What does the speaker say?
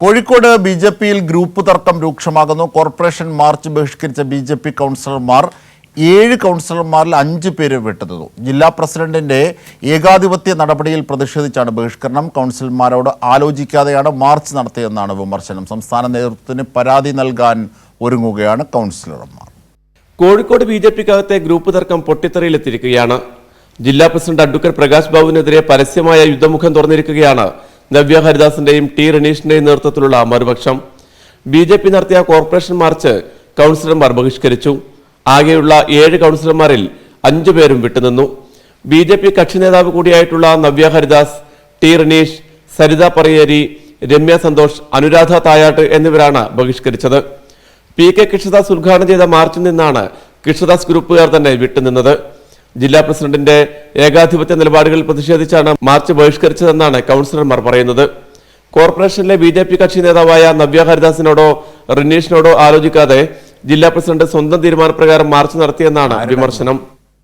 Kozhikode B J പിയിൽ group തർക്കം രൂക്ഷമാകുന്നു. കോർപ്പറേഷൻ മാർച്ച് ബഹിഷ്കരിച്ച ബി ജെ പി കൗൺസിലർമാർ ഏഴ് കൗൺസിലർമാരിൽ അഞ്ച് പേര് വിട്ടുനിന്നു ജില്ലാ പ്രസിഡന്റിന്റെ ഏകാധിപത്യ നടപടിയിൽ പ്രതിഷേധിച്ചാണ് ബഹിഷ്കരണം. കൗൺസിലർമാരോട് ആലോചിക്കാതെയാണ് മാർച്ച് നടത്തിയതെന്നാണ് വിമർശനം. സംസ്ഥാന നേതൃത്വത്തിന് പരാതി നൽകാൻ ഒരുങ്ങുകയാണ് കൗൺസിലർമാർ. കോഴിക്കോട് ബി ജെ പിക്കകത്തെ ഗ്രൂപ്പ് തർക്കം പൊട്ടിത്തെറിയിലെത്തിയിരിക്കുകയാണ്. ജില്ലാ പ്രസിഡന്റ് അഡ്വക്കേറ്റ് പ്രകാശ് ബാബുവിനെതിരെ പരസ്യമായ യുദ്ധമുഖം തുറന്നിരിക്കുകയാണ് നവ്യ ഹരിദാസിന്റെയും ടി രണീഷിന്റെയും നേതൃത്വത്തിലുള്ള മറുപക്ഷം. ബി ജെ പി നടത്തിയ കോർപ്പറേഷൻ മാർച്ച് കൗൺസിലർമാർ ബഹിഷ്കരിച്ചു. ആകെയുള്ള ഏഴ് കൗൺസിലർമാരിൽ അഞ്ചു പേരും വിട്ടുനിന്നു. ബി ജെ പി കക്ഷി നേതാവ് കൂടിയായിട്ടുള്ള നവ്യ ഹരിദാസ് ടി റനീഷ് സരിത പറയേരി രമ്യ സന്തോഷ് അനുരാധ തായാട്ട് എന്നിവരാണ് ബഹിഷ്കരിച്ചത്. പി കെ കൃഷ്ണദാസ് ഉദ്ഘാടനം ചെയ്ത മാർച്ചിൽ നിന്നാണ് കൃഷ്ണദാസ് ഗ്രൂപ്പുകാർ തന്നെ വിട്ടുനിന്നത്. ജില്ലാ പ്രസിഡന്റിന്റെ ഏകാധിപത്യ നിലപാടുകളിൽ പ്രതിഷേധിച്ചാണ് മാർച്ച് ബഹിഷ്കരിച്ചതെന്നാണ് കൗൺസിലർമാർ പറയുന്നത്. കോർപ്പറേഷനിലെ ബി ജെ പി കക്ഷി നേതാവായ നവ്യ ഹരിദാസിനോടോ റിനീഷിനോടോ ആലോചിക്കാതെ ജില്ലാ പ്രസിഡന്റ് സ്വന്തം തീരുമാനപ്രകാരം മാർച്ച് നടത്തിയെന്നാണ് വിമർശനം.